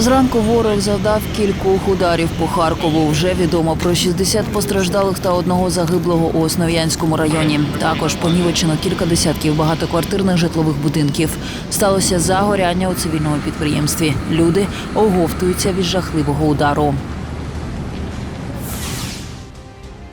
Зранку ворог завдав кількох ударів по Харкову. Вже відомо про 60 постраждалих та одного загиблого у Основ'янському районі. Також понівечено кілька десятків багатоквартирних житлових будинків. Сталося загоряння у цивільному підприємстві. Люди оговтуються від жахливого удару.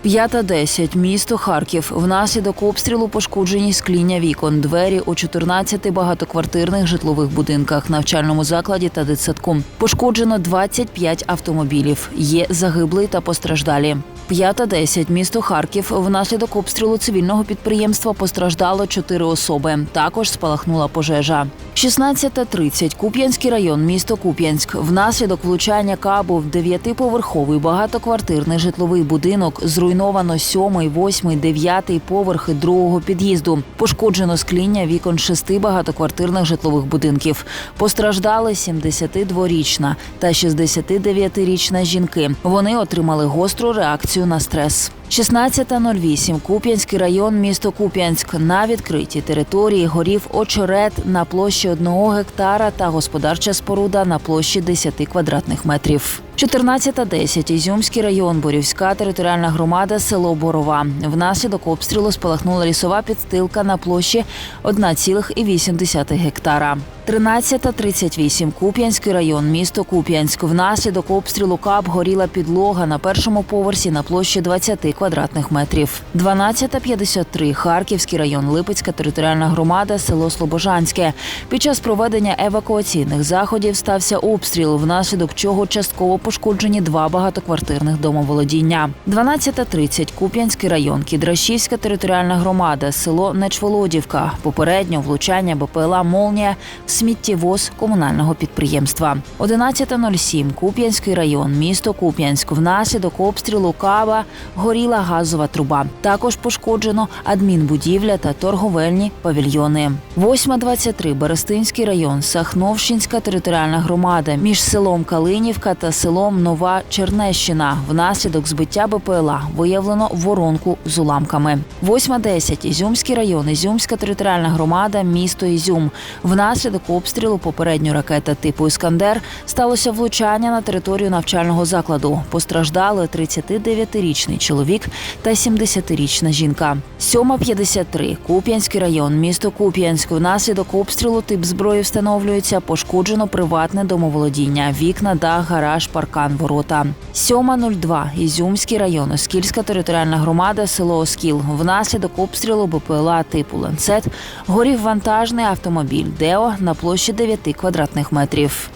П'ята десять. Місто Харків. Внаслідок обстрілу пошкоджені скління вікон, двері у 14 багатоквартирних житлових будинках, навчальному закладі та дитсадку. Пошкоджено 25 автомобілів. Є загиблі та постраждалі. П'ята десять. Місто Харків. Внаслідок обстрілу цивільного підприємства постраждало 4 особи. Також спалахнула пожежа. 16.30. Куп'янський район, місто Куп'янськ. Внаслідок влучання кабу в дев'ятиповерховий багатоквартирний житловий будинок зруйновано сьомий, восьмий, дев'ятий поверхи другого під'їзду. Пошкоджено скління вікон шести багатоквартирних житлових будинків. Постраждали 72-річна та 69-річна жінки. Вони отримали гостру реакцію на стрес. 16.08. Куп'янський район, місто Куп'янськ. На відкритій території горів очерет на площі одного гектара та господарча споруда на площі 10 квадратних метрів. 14.10. Ізюмський район, Борівська територіальна громада, село Борова. Внаслідок обстрілу спалахнула лісова підстилка на площі 1,8 гектара. 13.38. Куп'янський район, місто Куп'янськ. Внаслідок обстрілу КАП горіла підлога на першому поверсі на площі 20 квадратних метрів. 12.53. Харківський район, Липецька територіальна громада, село Слобожанське. Під час проведення евакуаційних заходів стався обстріл, внаслідок чого частково пошкоджені два багатоквартирних домоволодіння. 12.30. Куп'янський район, Кідрашівська територіальна громада, село Нечволодівка. Попередньо влучання БПЛА Молнія сміттєвоз комунального підприємства. 11.07. Куп'янський район, місто Куп'янськ. Внаслідок обстрілу Каба горіла газова труба. Також пошкоджено адмінбудівля та торговельні павільйони. 8.23. Берестинський район, Сахновщинська територіальна громада між селом Калинівка та селом Нова Чернещина. Внаслідок збиття БПЛА виявлено воронку з уламками. 8.10. Ізюмський район, Ізюмська територіальна громада, місто Ізюм. Внаслідок обстрілу попередньо ракета типу Іскандер сталося влучання на територію навчального закладу. Постраждали 39-річний чоловік та 70-річна жінка. 7.53. Куп'янський район, місто Куп'янськ. Внаслідок обстрілу тип зброї встановлюється. Пошкоджено приватне домоволодіння, вікна, дах, гараж, паркан, ворота. 7.02. Ізюмський район, Оскільська територіальна громада, село Оскіл. Внаслідок обстрілу БПЛА типу Ланцет горів вантажний автомобіль Део на площі 9 квадратних метрів.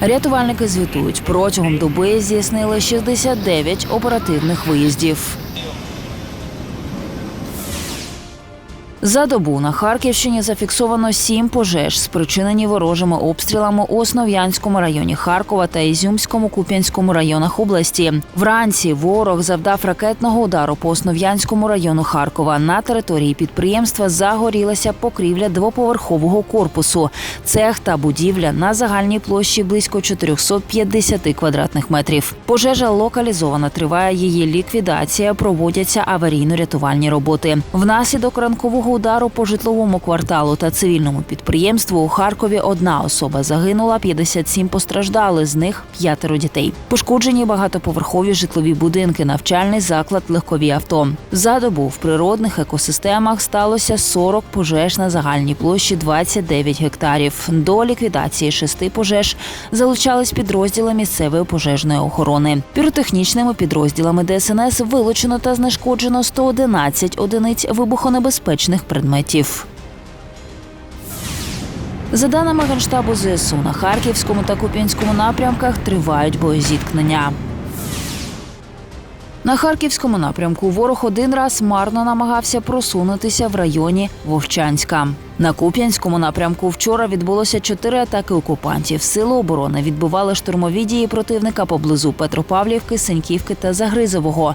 Рятувальники звітують, протягом доби здійснили 69 оперативних виїздів. За добу на Харківщині зафіксовано сім пожеж, спричинені ворожими обстрілами у Основ'янському районі Харкова та Ізюмському Куп'янському районах області. Вранці ворог завдав ракетного удару по Основ'янському району Харкова. На території підприємства загорілася покрівля двоповерхового корпусу, цех та будівля на загальній площі близько 450 квадратних метрів. Пожежа локалізована. Триває її ліквідація. Проводяться аварійно-рятувальні роботи. Внаслідок ранкового удару по житловому кварталу та цивільному підприємству у Харкові одна особа загинула, 57 постраждали, з них п'ятеро дітей. Пошкоджені багатоповерхові житлові будинки, навчальний заклад, легкові авто. За добу в природних екосистемах сталося 40 пожеж на загальній площі 29 гектарів. До ліквідації шести пожеж залучались підрозділи місцевої пожежної охорони. Піротехнічними підрозділами ДСНС вилучено та знешкоджено 111 одиниць вибухонебезпечних предметів. За даними Генштабу ЗСУ, на Харківському та Куп'янському напрямках тривають боєзіткнення. На харківському напрямку ворог один раз марно намагався просунутися в районі Вовчанська. На Куп'янському напрямку вчора відбулося чотири атаки окупантів. Сили оборони відбивали штурмові дії противника поблизу Петропавлівки, Сеньківки та Загризового.